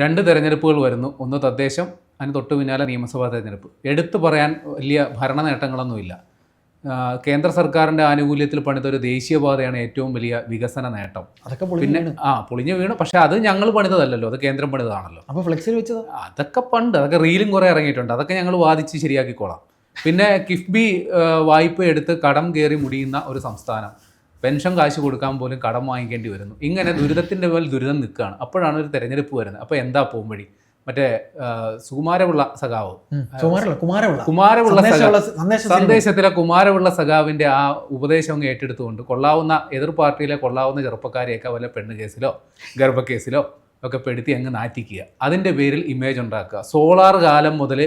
രണ്ട് തെരഞ്ഞെടുപ്പുകൾ വരുന്നു. ഒന്ന് തദ്ദേശം അതിന് തൊട്ട് പിന്നാലെ നിയമസഭാ തെരഞ്ഞെടുപ്പ്. എടുത്തു പറയാൻ വലിയ ഭരണ നേട്ടങ്ങളൊന്നുമില്ല. കേന്ദ്ര സർക്കാരിന്റെ ആനുകൂല്യത്തിൽ പണിതൊരു ദേശീയപാതയാണ് ഏറ്റവും വലിയ വികസന നേട്ടം. അതൊക്കെ പിന്നെ ആ പൊളിഞ്ഞു വീണു. പക്ഷേ അത് ഞങ്ങൾ പണിതതല്ലല്ലോ. അത് കേന്ദ്രം പണിതതാണല്ലോ. അപ്പോൾ ഫ്ലെക്സിൽ വെച്ചത്? അതൊക്കെ പണ്ട് അതൊക്കെ റീലും കുറേ ഇറങ്ങിയിട്ടുണ്ട്. അതൊക്കെ ഞങ്ങൾ വാദിച്ച് ശരിയാക്കിക്കോളാം. പിന്നെ കിഫ്ബി വായ്പ എടുത്ത് കടം കയറി മുടിയുന്ന ഒരു സംസ്ഥാനം. പെൻഷൻ കാശ് കൊടുക്കാൻ പോലും കടം വാങ്ങിക്കേണ്ടി വരുന്നു. ഇങ്ങനെ ദുരിതത്തിന്റെ മേൽ ദുരിതം നിൽക്കുകയാണ്. അപ്പോഴാണ് ഒരു തെരഞ്ഞെടുപ്പ് വരുന്നത്. അപ്പോൾ എന്താ പോകും വഴി? മറ്റേ സുകുമാരപിള്ള സഖാവ്. കുമാരപിള്ള. സന്ദേശത്തിലെ കുമാരപിള്ള സഖാവിന്റെ ആ ഉപദേശം അങ്ങ് ഏറ്റെടുത്തുകൊണ്ട് കൊള്ളാവുന്ന എതിർ പാർട്ടിയിലെ കൊള്ളാവുന്ന ചെറുപ്പക്കാരെയൊക്കെ വല്ല പെണ്ണ് കേസിലോ ഗർഭക്കേസിലോ ഒക്കെ പെടുത്തി അങ്ങ് നാറ്റിക്കുക. അതിന്റെ പേരിൽ ഇമേജ് ഉണ്ടാക്കുക. സോളാർ കാലം മുതൽ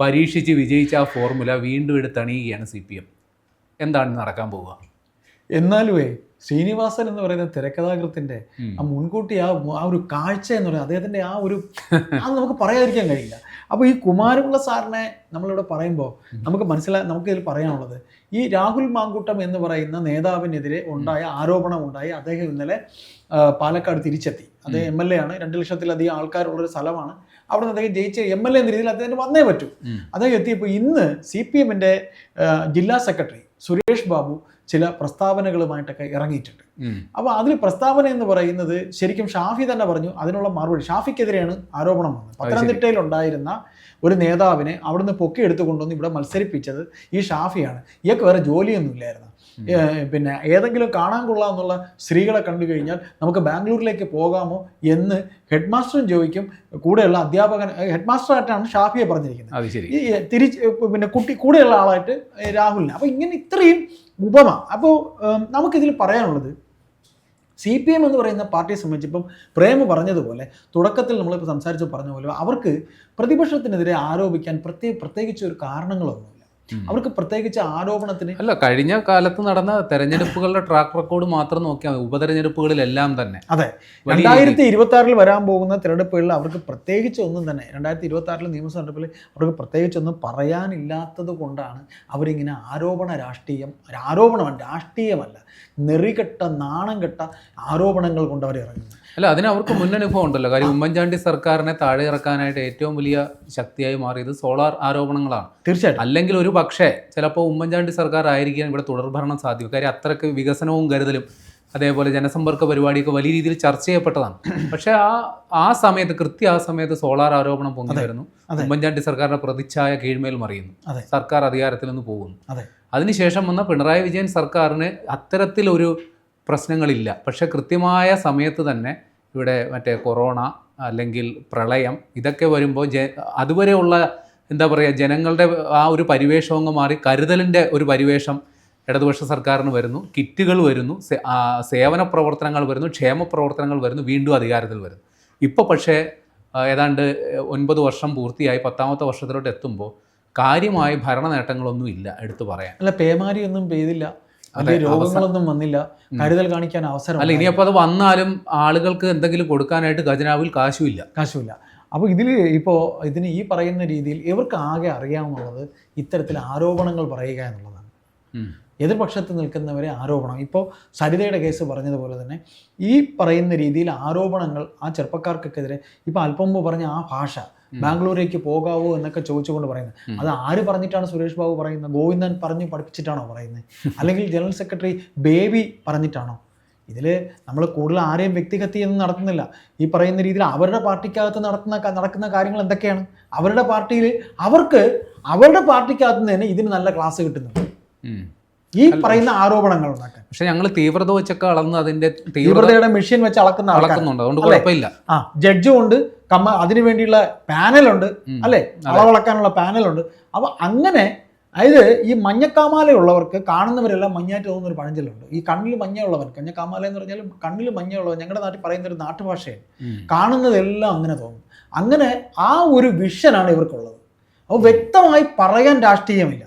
പരീക്ഷിച്ച് വിജയിച്ച ആ ഫോർമുല വീണ്ടും എടുത്തണിയുകയാണ് സി പി എം. എന്താണ് നടക്കാൻ പോവുക? എന്നാലുമേ ശ്രീനിവാസൻ എന്ന് പറയുന്ന തിരക്കഥാകൃത്തിന്റെ ആ മുൻകൂട്ടി ആ ആ ഒരു കാഴ്ച എന്ന് പറയുന്നത് അദ്ദേഹത്തിന്റെ ആ ഒരു അത് നമുക്ക് പറയാതിരിക്കാൻ കഴിയില്ല. അപ്പോൾ ഈ കുമാരമുള്ള സാറിനെ നമ്മളിവിടെ പറയുമ്പോൾ നമുക്ക് മനസ്സിലാ നമുക്ക് ഇതിൽ പറയാനുള്ളത് ഈ രാഹുൽ മാങ്കൂട്ടം എന്ന് പറയുന്ന നേതാവിനെതിരെ ഉണ്ടായ ആരോപണം ഉണ്ടായി അദ്ദേഹം ഇന്നലെ പാലക്കാട് തിരിച്ചെത്തി. അദ്ദേഹം എം എൽ എ ആണ്. രണ്ട് ലക്ഷത്തിലധികം ആൾക്കാരുള്ളൊരു സ്ഥലമാണ്. അവിടെ നിന്ന് അദ്ദേഹം ജയിച്ച എം എൽ എ എന്ന രീതിയിൽ അദ്ദേഹത്തിന് വന്നേ പറ്റൂ. അദ്ദേഹം എത്തിയപ്പോൾ ഇന്ന് സി പി എമ്മിന്റെ ജില്ലാ സെക്രട്ടറി സുരേഷ് ബാബു ചില പ്രസ്താവനകളുമായിട്ടൊക്കെ ഇറങ്ങിയിട്ടുണ്ട്. അപ്പോൾ അതിൽ പ്രസ്താവന എന്ന് പറയുന്നത് ശരിക്കും ഷാഫി തന്നെ പറഞ്ഞു അതിനുള്ള മറുപടി. ഷാഫിക്കെതിരെയാണ് ആരോപണം വന്നത്. പത്തനംതിട്ടയിൽ ഉണ്ടായിരുന്ന ഒരു നേതാവിനെ അവിടുന്ന് പൊക്കി എടുത്തു കൊണ്ടുവന്ന് ഇവിടെ മത്സരിപ്പിച്ചത് ഈ ഷാഫിയാണ്. ഇയാൾക്ക് വേറെ ജോലിയൊന്നുമില്ലായിരുന്നു ഇല്ലായിരുന്നു. പിന്നെ ഏതെങ്കിലും കാണാൻ കൊള്ളാമെന്നുള്ള സ്ത്രീകളെ കണ്ടു കഴിഞ്ഞാൽ നമുക്ക് ബാംഗ്ലൂരിലേക്ക് പോകാമോ എന്ന് ഹെഡ് മാസ്റ്ററും ചോദിക്കും. കൂടെയുള്ള അധ്യാപകൻ ഹെഡ് മാസ്റ്ററായിട്ടാണ് ഷാഫിയെ പറഞ്ഞിരിക്കുന്നത്. തിരിച്ച് പിന്നെ കുട്ടി കൂടെയുള്ള ആളായിട്ട് രാഹുലിനെ. അപ്പോൾ ഇങ്ങനെ ഇത്രയും ഉപമ അപ്പോൾ നമുക്കിതിൽ പറയാനുള്ളത് സി പി എം എന്ന് പറയുന്ന പാർട്ടിയെ സംബന്ധിച്ച് ഇപ്പം പ്രേമ പറഞ്ഞതുപോലെ തുടക്കത്തിൽ നമ്മളിപ്പോൾ സംസാരിച്ച് പറഞ്ഞ പോലെ അവർക്ക് പ്രതിപക്ഷത്തിനെതിരെ ആരോപിക്കാൻ പ്രത്യേക പ്രത്യേകിച്ച് ഒരു കാരണങ്ങളൊന്നുമില്ല ഉം. അവർക്ക് പ്രത്യേകിച്ച് ആരോപണത്തിന് അല്ല കഴിഞ്ഞ കാലത്ത് നടന്ന തെരഞ്ഞെടുപ്പുകളുടെ ട്രാക്ക് റെക്കോർഡ് മാത്രം നോക്കിയാൽ മതി. ഉപതെരഞ്ഞെടുപ്പുകളിലെല്ലാം തന്നെ. അതെ. രണ്ടായിരത്തി ഇരുപത്തി ആറിൽ വരാൻ പോകുന്ന തിരഞ്ഞെടുപ്പുകളിൽ അവർക്ക് പ്രത്യേകിച്ച് ഒന്നും തന്നെ രണ്ടായിരത്തി ഇരുപത്തി ആറിലെ നിയമസഭ തെരഞ്ഞെടുപ്പിൽ അവർക്ക് പ്രത്യേകിച്ച് ഒന്നും പറയാനില്ലാത്തത് കൊണ്ടാണ് അവരിങ്ങനെ ആരോപണ രാഷ്ട്രീയം ആരോപണം രാഷ്ട്രീയമല്ല നെറികെട്ട നാണം കെട്ട ആരോപണങ്ങൾ കൊണ്ട് അവർ ഇറങ്ങുന്നത്. അല്ല അതിന് അവർക്ക് മുന്നനുഭവം ഉണ്ടല്ലോ. കാര്യം ഉമ്മൻചാണ്ടി സർക്കാരിനെ താഴെ ഇറക്കാനായിട്ട് ഏറ്റവും വലിയ ശക്തിയായി മാറിയത് സോളാർ ആരോപണങ്ങളാണ്. തീർച്ചയായിട്ടും. അല്ലെങ്കിൽ ഒരു പക്ഷേ ചിലപ്പോൾ ഉമ്മൻചാണ്ടി സർക്കാർ ആയിരിക്കാൻ ഇവിടെ തുടർഭരണം സാധ്യം കാര്യം അത്രയ്ക്ക് വികസനവും കരുതലും അതേപോലെ ജനസമ്പർക്ക പരിപാടിയൊക്കെ വലിയ രീതിയിൽ ചർച്ച ചെയ്യപ്പെട്ടതാണ്. പക്ഷേ ആ ആ സമയത്ത് കൃത്യ ആ സമയത്ത് സോളാർ ആരോപണം പൊങ്ങി വരുന്നു ഉമ്മൻചാണ്ടി സർക്കാരിന്റെ പ്രതിച്ഛായ കീഴ്മേൽ മറിയുന്നു. സർക്കാർ അധികാരത്തിൽ നിന്ന് പോകുന്നു. അതെ. അതിനുശേഷം വന്ന പിണറായി വിജയൻ സർക്കാരിന് അത്തരത്തിലൊരു പ്രശ്നങ്ങളില്ല. പക്ഷേ കൃത്യമായ സമയത്ത് തന്നെ ഇവിടെ മറ്റേ കൊറോണ അല്ലെങ്കിൽ പ്രളയം ഇതൊക്കെ വരുമ്പോൾ അതുവരെയുള്ള എന്താ പറയുക ജനങ്ങളുടെ ആ ഒരു പരിവേഷം അങ്ങ് മാറി കരുതലിന്റെ ഒരു പരിവേഷം ഇടതുപക്ഷ സർക്കാരിന് വരുന്നു കിറ്റുകൾ വരുന്നു സേവന പ്രവർത്തനങ്ങൾ വരുന്നു ക്ഷേമ പ്രവർത്തനങ്ങൾ വരുന്നു വീണ്ടും അധികാരത്തിൽ വരുന്നു. ഇപ്പോൾ പക്ഷേ ഏതാണ്ട് ഒൻപത് വർഷം പൂർത്തിയായി പത്താമത്തെ വർഷത്തിലോട്ട് എത്തുമ്പോൾ കാര്യമായ ഭരണ നേട്ടങ്ങളൊന്നും ഇല്ല എടുത്തു പറയാൻ. അല്ല പേമാരി ഒന്നും പെയ്തില്ല. രോഗങ്ങളൊന്നും വന്നില്ല. കരുതൽ കാണിക്കാൻ അവസരം അല്ല ഇനിയപ്പോൾ അത് വന്നാലും ആളുകൾക്ക് എന്തെങ്കിലും കൊടുക്കാനായിട്ട് ഖജനാവിൽ കാശുമില്ല. കാശുമില്ല. അപ്പോൾ ഇതിൽ ഇപ്പോൾ ഇതിന് ഈ പറയുന്ന രീതിയിൽ ഇവർക്ക് ആകെ അറിയാമെന്നുള്ളത് ഇത്തരത്തിൽ ആരോപണങ്ങൾ പറയുക എന്നുള്ളതാണ്. എതിർപക്ഷത്ത് നിൽക്കുന്നവരെ ആരോപണം. ഇപ്പോൾ സരിതയുടെ കേസ് പറഞ്ഞതുപോലെ തന്നെ ഈ പറയുന്ന രീതിയിൽ ആരോപണങ്ങൾ ആ ചെറുപ്പക്കാർക്കെതിരെ ഇപ്പോൾ അല്പം മുമ്പ് പറഞ്ഞ ആ ഭാഷ ബാംഗ്ലൂരേക്ക് പോകാവോ എന്നൊക്കെ ചോദിച്ചുകൊണ്ട് പറയുന്നത്. അത് ആര് പറഞ്ഞിട്ടാണ് സുരേഷ് ബാബു പറയുന്നത്? ഗോവിന്ദൻ പറഞ്ഞു പഠിപ്പിച്ചിട്ടാണോ പറയുന്നത്? അല്ലെങ്കിൽ ജനറൽ സെക്രട്ടറി ബേബി പറഞ്ഞിട്ടാണോ? ഇതിൽ നമ്മൾ കൂടുതൽ ആരെയും വ്യക്തിഹത്യയൊന്നും നടത്തുന്നില്ല. ഈ പറയുന്ന രീതിയിൽ അവരുടെ പാർട്ടിക്കകത്ത് നടത്തുന്ന നടക്കുന്ന കാര്യങ്ങൾ എന്തൊക്കെയാണ്? അവരുടെ പാർട്ടിയിൽ അവർക്ക് അവരുടെ പാർട്ടിക്കകത്ത് നിന്ന് തന്നെ ഇതിന് നല്ല ക്ലാസ് കിട്ടുന്നുണ്ട്. ഈ പറയുന്ന ആരോപണങ്ങൾ ഉണ്ടാക്കാൻ. പക്ഷെ ഞങ്ങൾ തീവ്രത വെച്ചൊക്കെ അളന്ന് അതിന്റെ തീവ്രത തീവ്രതയുടെ മെഷീൻ വെച്ച് അളക്കുന്ന അളക്കുന്നുണ്ട്. അതുകൊണ്ട് കുഴപ്പമില്ല. ആ ജഡ്ജും ഉണ്ട് കമ്മ അതിനു വേണ്ടിയുള്ള പാനലുണ്ട്. അല്ലെ? അല്ലേ അളവളക്കാനുള്ള പാനലുണ്ട്. അപ്പൊ അങ്ങനെ അതായത് ഈ മഞ്ഞക്കാമാലയുള്ളവർക്ക് കാണുന്നവരെല്ലാം മഞ്ഞായിട്ട് തോന്നുന്ന ഒരു പഴഞ്ചൊല്ലുണ്ട്. ഈ കണ്ണിൽ മഞ്ഞയുള്ളവൻ കഞ്ഞക്കാമാല എന്ന് പറഞ്ഞാൽ കണ്ണിൽ മഞ്ഞയുള്ളവൻ ഞങ്ങളുടെ നാട്ടിൽ പറയുന്ന ഒരു നാട്ടുഭാഷയാണ് കാണുന്നതെല്ലാം അങ്ങനെ തോന്നും. അങ്ങനെ ആ ഒരു വിഷനാണ് ഇവർക്കുള്ളത്. അപ്പോൾ വ്യക്തമായി പറയാൻ രാഷ്ട്രീയമില്ല.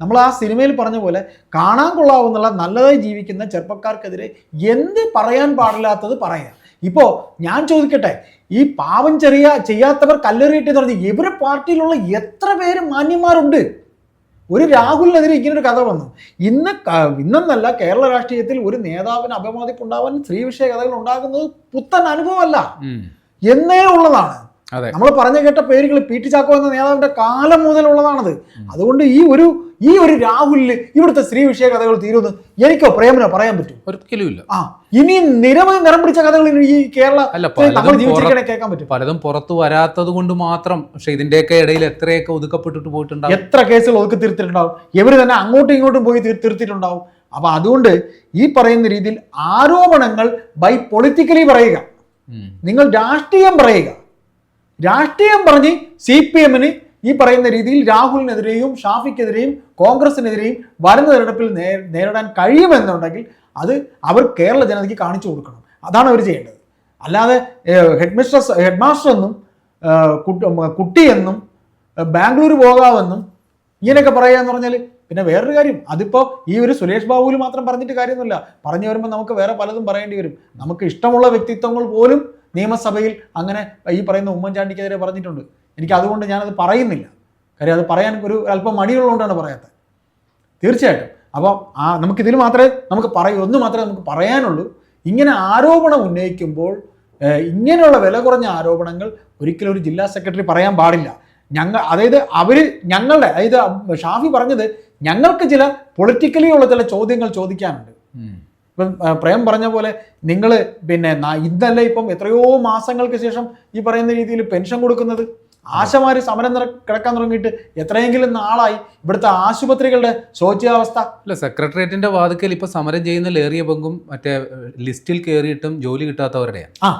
നമ്മൾ ആ സിനിമയിൽ പറഞ്ഞ പോലെ കാണാൻ കൊള്ളാവുന്ന നല്ലതായി ജീവിക്കുന്ന ചെറുപ്പക്കാർക്കെതിരെ എന്ത് പറയാൻ പാടില്ലാത്തത് പറയാം. ഇപ്പോൾ ഞാൻ ചോദിക്കട്ടെ ഈ പാവം ചെറിയ ചെയ്യാത്തവർ കല്ലെറിയിട്ട് പറഞ്ഞ് ഇവരെ പാർട്ടിയിലുള്ള എത്ര പേര് മാന്യന്മാരുണ്ട്? ഒരു രാഹുലിനെതിരെ ഇങ്ങനെ ഒരു കഥ വന്നു. ഇന്ന് ഇന്നെന്നല്ല കേരള രാഷ്ട്രീയത്തിൽ ഒരു നേതാവിന് അപമാദിപ്പുണ്ടാവാൻ സ്ത്രീ വിഷയ കഥകൾ ഉണ്ടാകുന്നത് പുത്തൻ അനുഭവമല്ല. എന്നേ ഉള്ളതാണ്. നമ്മൾ പറഞ്ഞു കേട്ട പേരുകൾ പി ടി ചാക്കോ എന്ന നേതാവിന്റെ കാലം മുതലുള്ളതാണത്. അതുകൊണ്ട് ഈ ഒരു ഈ ഒരു രാഹുലിന് ഇവിടുത്തെ സ്ത്രീ വിഷയ കഥകൾ തീരുമെന്ന് എനിക്കോ പ്രേമനോ പറയാൻ പറ്റും ഒരിക്കലും ഇല്ല ആ ഇനിയും നിരവധി നിറം പിടിച്ച കഥകൾ ഈ കേരള കേൾക്കാൻ പറ്റും. പലതും പുറത്തു വരാത്തത് കൊണ്ട് മാത്രം പക്ഷെ ഇതിന്റെയൊക്കെ ഇടയിൽ എത്രയൊക്കെ ഒതുക്കപ്പെട്ടിട്ട് പോയിട്ടുണ്ടാവും? എത്ര കേസുകൾ ഒതുക്കി തീർത്തിട്ടുണ്ടാവും? ഇവർ തന്നെ അങ്ങോട്ടും ഇങ്ങോട്ടും പോയി തീർ- തീർത്തിട്ടുണ്ടാവും. അപ്പൊ അതുകൊണ്ട് ഈ പറയുന്ന രീതിയിൽ ആരോപണങ്ങൾ ബൈ പൊളിറ്റിക്കലി പറയുക. നിങ്ങൾ രാഷ്ട്രീയം പറയുക. രാഷ്ട്രീയം പറഞ്ഞ് സി പി എമ്മിന് ഈ പറയുന്ന രീതിയിൽ രാഹുലിനെതിരെയും ഷാഫിക്കെതിരെയും കോൺഗ്രസിനെതിരെയും വരുന്ന തെരഞ്ഞെടുപ്പിൽ നേരിടാൻ കഴിയുമെന്നുണ്ടെങ്കിൽ അത് അവർ കേരള ജനതയ്ക്ക് കാണിച്ചു കൊടുക്കണം. അതാണ് അവർ ചെയ്യേണ്ടത്. അല്ലാതെ ഹെഡ് മിസ്ട്രസ് ഹെഡ് മാസ്റ്റർ എന്നും കുട്ടിയെന്നും ബാംഗ്ലൂർ പോകാമെന്നും ഇങ്ങനെയൊക്കെ പറയാന്ന് പറഞ്ഞാൽ പിന്നെ വേറൊരു കാര്യം. അതിപ്പോൾ ഈ ഒരു സുരേഷ് ബാബുവിൽ മാത്രം പറഞ്ഞിട്ട് കാര്യമൊന്നുമില്ല. പറഞ്ഞു വരുമ്പോൾ നമുക്ക് വേറെ പലതും പറയേണ്ടി വരും. നമുക്ക് ഇഷ്ടമുള്ള വ്യക്തിത്വങ്ങൾ പോലും നിയമസഭയിൽ അങ്ങനെ ഈ പറയുന്ന ഉമ്മൻചാണ്ടിക്കെതിരെ പറഞ്ഞിട്ടുണ്ട്. എനിക്ക് അതുകൊണ്ട് ഞാനത് പറയുന്നില്ല. കാര്യം അത് പറയാൻ ഒരു അല്പം മടിയുള്ളതുകൊണ്ടാണ് പറയാത്തത്. തീർച്ചയായിട്ടും. അപ്പോൾ ആ നമുക്കിതിൽ മാത്രമേ നമുക്ക് പറയൂ. ഒന്ന് മാത്രമേ നമുക്ക് പറയാനുള്ളൂ. ഇങ്ങനെ ആരോപണം ഉന്നയിക്കുമ്പോൾ ഇങ്ങനെയുള്ള വില കുറഞ്ഞ ആരോപണങ്ങൾ ഒരിക്കലും ഒരു ജില്ലാ സെക്രട്ടറി പറയാൻ പാടില്ല. ഞങ്ങൾ അതായത് അവർ ഞങ്ങളുടെ അതായത് ഷാഫി പറഞ്ഞത് ഞങ്ങൾക്ക് ചില പൊളിറ്റിക്കലി ഉള്ള ചില ചോദ്യങ്ങൾ ചോദിക്കാനുണ്ട്. ഇപ്പം പ്രേം പറഞ്ഞ പോലെ നിങ്ങൾ പിന്നെ ഇന്നല്ല ഇപ്പം എത്രയോ മാസങ്ങൾക്ക് ശേഷം ഈ പറയുന്ന രീതിയിൽ പെൻഷൻ കൊടുക്കുന്നത്? ആശമാര് സമരം കിടക്കാൻ തുടങ്ങിയിട്ട് എത്രയെങ്കിലും നാളായി ഇവിടുത്തെ ആശുപത്രികളുടെ ശോച്യാവസ്ഥ. അല്ല സെക്രട്ടേറിയറ്റിന്റെ വാതിക്കൽ ഇപ്പൊ സമരം ചെയ്യുന്ന ലേറിയ പങ്കും മറ്റേ ലിസ്റ്റിൽ കയറിയിട്ടും ജോലി കിട്ടാത്തവരുടെയാണ് ആ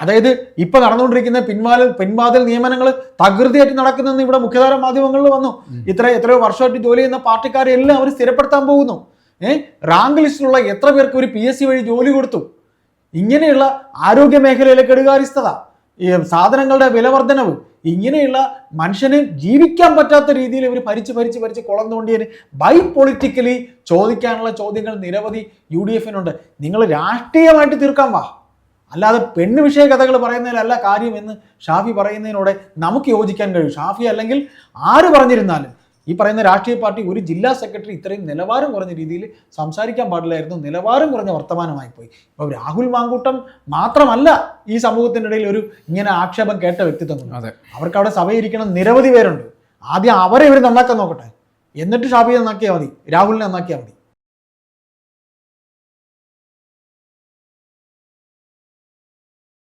അതായത് ഇപ്പൊ നടന്നുകൊണ്ടിരിക്കുന്ന പിൻവാതിൽ പിൻവാതിൽ നിയമനങ്ങൾ തകൃതിയായിട്ട് നടക്കുന്നെന്ന് ഇവിടെ മുഖ്യധാര മാധ്യമങ്ങളിൽ വന്നു. ഇത്ര എത്രയോ വർഷമായിട്ട് ജോലി ചെയ്യുന്ന പാർട്ടിക്കാരെ എല്ലാം അവർ സ്ഥിരപ്പെടുത്താൻ പോകുന്നു. ഏഹ് റാങ്ക് ലിസ്റ്റിലുള്ള എത്ര പേർക്ക് ഒരു പി എസ് സി വഴി ജോലി കൊടുത്തു? ഇങ്ങനെയുള്ള ആരോഗ്യ മേഖലയിലെ കെടുകാര്യസ്ഥത ഈ സാധനങ്ങളുടെ വിലവർദ്ധനവ് ഇങ്ങനെയുള്ള മനുഷ്യന് ജീവിക്കാൻ പറ്റാത്ത രീതിയിൽ ഇവർ ഭരിച്ച് ഭരിച്ച് ഭരിച്ച് കുളം തോണ്ടിയതിന് ബൈ പൊളിറ്റിക്കലി ചോദിക്കാനുള്ള ചോദ്യങ്ങൾ നിരവധി യു ഡി എഫിനുണ്ട് നിങ്ങൾ രാഷ്ട്രീയമായിട്ട് തീർക്കാൻ വാ. അല്ലാതെ പെണ്ണ് വിഷയ കഥകൾ പറയുന്നതിലല്ല കാര്യം എന്ന് ഷാഫി പറയുന്നതിനോടെ നമുക്ക് യോജിക്കാൻ കഴിയും. ഷാഫി അല്ലെങ്കിൽ ആര് പറഞ്ഞിരുന്നാലും ഈ പറയുന്ന രാഷ്ട്രീയ പാർട്ടി ഒരു ജില്ലാ സെക്രട്ടറി ഇത്രയും നിലവാരം കുറഞ്ഞ രീതിയിൽ സംസാരിക്കാൻ പാടില്ലായിരുന്നു. നിലവാരം കുറഞ്ഞ വർത്തമാനമായി പോയി. ഇപ്പോൾ രാഹുൽ മാങ്കൂട്ടം മാത്രമല്ല ഈ സമൂഹത്തിന്റെ ഇടയിൽ ഒരു ഇങ്ങനെ ആക്ഷേപം കേട്ട വ്യക്തിത്വം. അതെ. അവർക്ക് അവിടെ സഭയിരിക്കണം നിരവധി പേരുണ്ട്. ആദ്യം അവരെ ഇവർ നന്നാക്കാൻ നോക്കട്ടെ. എന്നിട്ട് ഷാഫിയെ നന്നാക്കിയാൽ മതി. രാഹുലിനെ നന്നാക്കിയാൽ മതി.